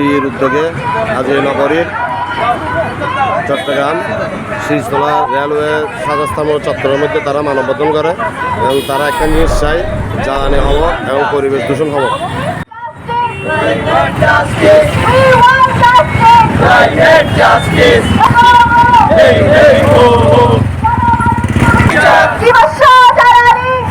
এসডির উদ্যোগে আজ এই নগরীর চট্টগ্রাম শীষতলা রেলওয়ে সাজাস্থান চত্বরের মধ্যে তারা মানববন্ধন করে এবং তারা একটা জিনিস চায় জ্বালানি হব এবং পরিবেশ দূষণ হব।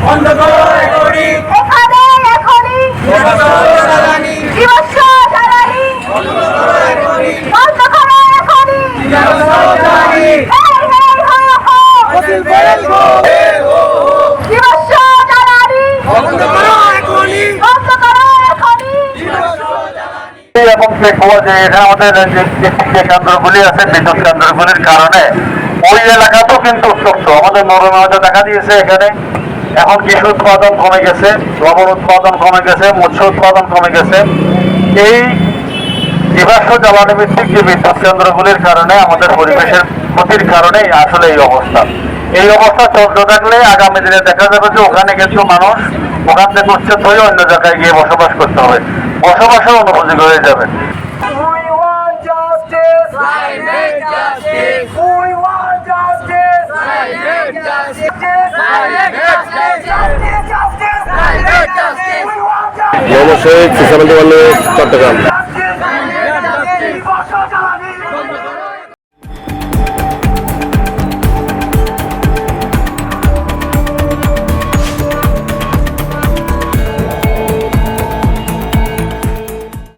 বন্ধ করো এখনই এখানে এখনই বন্ধ করো জ্বালানি জীবস্ব জ্বালানি বন্ধ করো এখনই বন্ধ করো এখনই বন্ধ করো জ্বালানি হেই হেই হো হো ফসিল ফুয়েল গো হে হো হো জীবস্ব জ্বালানি বন্ধ করো এখনই বন্ধ করো এখনই। এবং দেখব যে আমাদের যে যে যে কেন্দ্রগুলি আছে বিদ্যুৎ কেন্দ্রগুলির কারণে ওই এলাকাতেও কিন্তু উত্তপ্ত আমাদের নরমাজে দেখা দিয়েছে এখানে। এখন কৃষি উৎপাদন কমে গেছে লবণ উৎপাদন কমে গেছে মৎস্য উৎপাদন কমে গেছে। এই জীবাশ্ম জ্বালানি ভিত্তিক যে বিদ্যুৎ কেন্দ্রগুলির কারণে আমাদের পরিবেশের ক্ষতির কারণে আসলে এই অবস্থা। এই অবস্থা চলতে থাকলে আগামী দিনে দেখা যাবে যে ওখানে কিছু মানুষ ওখান থেকে উচ্ছেদ হয়ে অন্য জায়গায় গিয়ে বসবাস করতে হবে। বসবাসের অনুপযোগী হয়ে যাবে। নমস্কার চট্টগ্রাম।